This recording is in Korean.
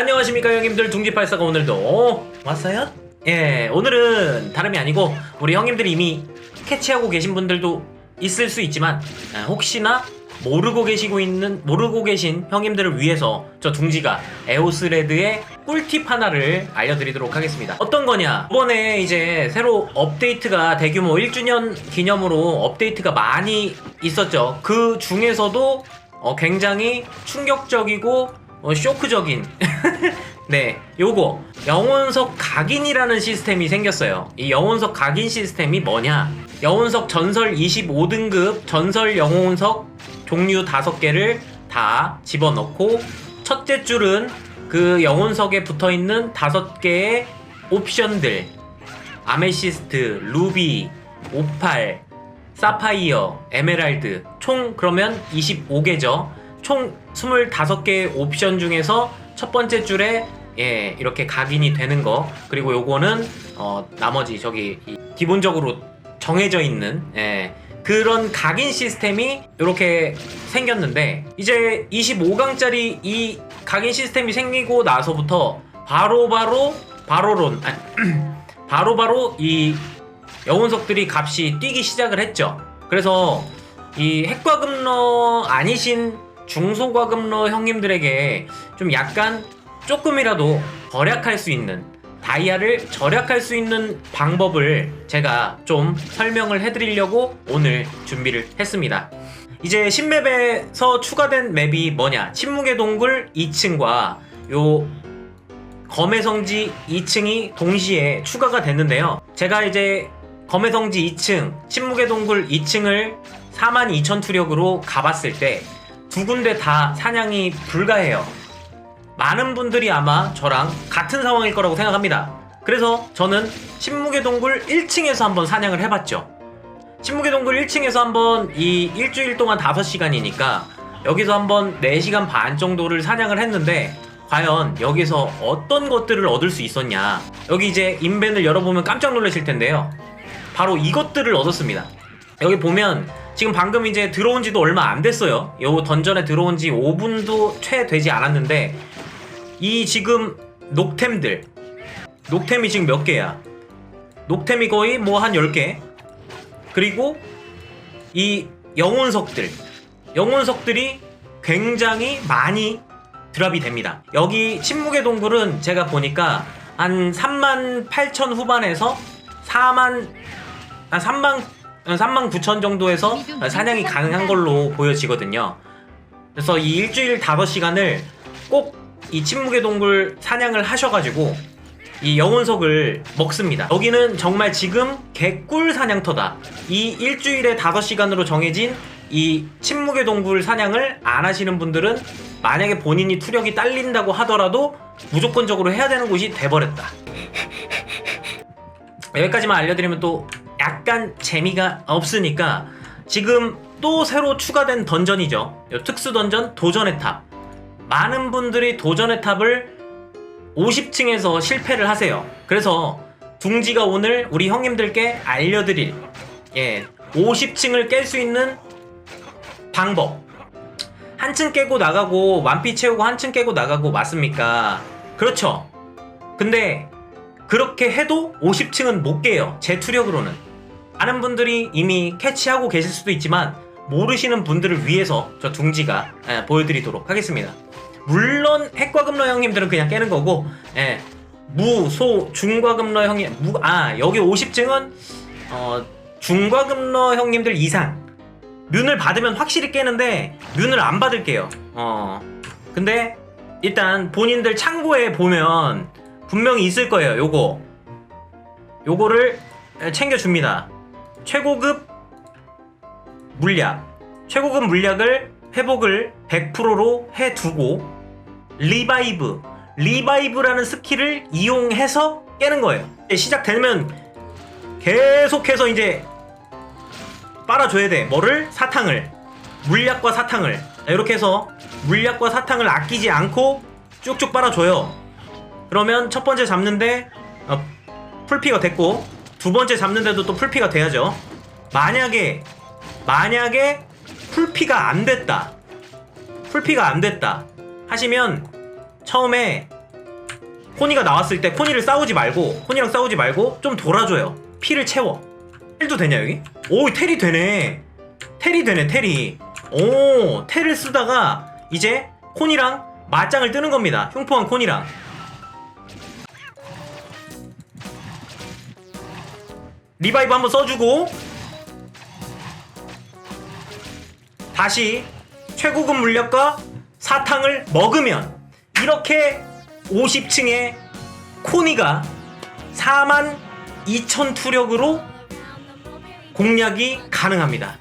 안녕하십니까 형님들 둥지팔사가 오늘도 왔어요? 예 오늘은 다름이 아니고 우리 형님들이 이미 캐치하고 계신 분들도 있을 수 있지만 아, 혹시나 모르고 계시고 있는 모르고 계신 형님들을 위해서 저 둥지가 에오스레드의 꿀팁 하나를 알려드리도록 하겠습니다. 어떤 거냐? 이번에 이제 새로 업데이트가 대규모 1주년 기념으로 업데이트가 많이 있었죠. 그 중에서도 어, 굉장히 충격적이고 어, 쇼크적인. 네 요거. 영혼석 각인이라는 시스템이 생겼어요. 이 영혼석 각인 시스템이 뭐냐? 영혼석 전설 25등급 전설 영혼석 종류 5개를 다 집어넣고 첫째 줄은 그 영혼석에 붙어있는 5개의 옵션들. 아메시스트, 루비, 오팔, 사파이어, 에메랄드. 총 그러면 25개죠. 총 25개의 옵션 중에서 첫 번째 줄에 예, 이렇게 각인이 되는 거 그리고 요거는 어, 나머지 저기 이 기본적으로 정해져 있는 예, 그런 각인 시스템이 이렇게 생겼는데 이제 25강짜리 이 각인 시스템이 생기고 나서부터 바로바로 바로론 바로바로 이 영혼석들이 값이 뛰기 시작을 했죠. 그래서 이 핵과금러 아니신 중소과금러 형님들에게 좀 약간 조금이라도 절약할 수 있는 다이아를 절약할 수 있는 방법을 제가 좀 설명을 해드리려고 오늘 준비를 했습니다. 이제 신맵에서 추가된 맵이 뭐냐? 침묵의 동굴 2층과 요 검의 성지 2층이 동시에 추가가 됐는데요. 제가 이제 검의 성지 2층, 침묵의 동굴 2층을 42,000 투력으로 가봤을 때 두 군데 다 사냥이 불가해요. 많은 분들이 아마 저랑 같은 상황일 거라고 생각합니다. 그래서 저는 침묵의 동굴 1층에서 한번 사냥을 해봤죠. 침묵의 동굴 1층에서 한번 이 일주일 동안 5시간이니까 여기서 한번 4시간 반 정도를 사냥을 했는데 과연 여기서 어떤 것들을 얻을 수 있었냐 여기 이제 인벤을 열어보면 깜짝 놀라실 텐데요 바로 이것들을 얻었습니다 여기 보면 지금 방금 이제 들어온 지도 얼마 안 됐어요. 요 던전에 들어온 지 5분도 채 되지 않았는데 이 지금 녹템들 녹템이 지금 몇 개야? 녹템이 거의 뭐 한 10개. 그리고 이 영혼석들 영혼석들이 굉장히 많이 드랍이 됩니다. 여기 침묵의 동굴은 제가 보니까 한 3만 8천 후반에서 4만 한 3만 3만 9천 정도에서 사냥이 가능한 걸로 보여지거든요 그래서 이 일주일 5시간을 꼭 이 침묵의 동굴 사냥을 하셔가지고 이 영혼석을 먹습니다. 여기는 정말 지금 개꿀 사냥터다. 이 일주일에 5시간으로 정해진 이 침묵의 동굴 사냥을 안 하시는 분들은 만약에 본인이 투력이 딸린다고 하더라도 무조건적으로 해야 되는 곳이 돼버렸다. 여기까지만 알려드리면 또 약간 재미가 없으니까 지금 또 새로 추가된 던전이죠. 요 특수 던전 도전의 탑. 많은 분들이 도전의 탑을 50층에서 실패를 하세요. 그래서 둥지가 오늘 우리 형님들께 알려드릴 예 50층을 깰 수 있는 방법. 한층 깨고 나가고 완피 채우고 한층 깨고 나가고 맞습니까? 그렇죠. 근데 그렇게 해도 50층은 못 깨요. 제 투력으로는. 많은 분들이 이미 캐치하고 계실 수도 있지만 모르시는 분들을 위해서 저 둥지가 예, 보여드리도록 하겠습니다. 물론 핵과금러 형님들은 그냥 깨는 거고 예, 무, 소, 중과금러 형님 무, 아 여기 50층은 어, 중과금러 형님들 이상. 뮨을 받으면 확실히 깨는데 뮨을 안 받을게요. 어 근데 일단 본인들 창고에 보면 분명히 있을 거예요 요거. 요거를 챙겨줍니다 최고급 물약 최고급 물약을 회복을 100%로 해두고 리바이브 리바이브라는 스킬을 이용해서 깨는 거예요. 시작되면 계속해서 이제 빨아줘야 돼. 뭐를? 사탕을. 물약과 사탕을. 이렇게 해서 물약과 사탕을 아끼지 않고 쭉쭉 빨아줘요. 그러면 첫 번째 잡는데 어, 풀피가 됐고 두 번째 잡는데도 또 풀피가 돼야죠. 만약에 만약에 풀피가 안 됐다. 풀피가 안 됐다. 하시면 처음에 코니가 나왔을 때 코니를 싸우지 말고 코니랑 싸우지 말고 좀 돌아줘요. 피를 채워. 텔도 되냐 여기? 오 텔이 되네. 텔이 되네 텔이. 오 텔을 쓰다가 이제 코니랑 맞짱을 뜨는 겁니다. 흉포한 코니랑 리바이브 한번 써주고 다시 최고급 물약과 사탕을 먹으면 이렇게 50층의 코니가 4만 2천 투력으로 공략이 가능합니다.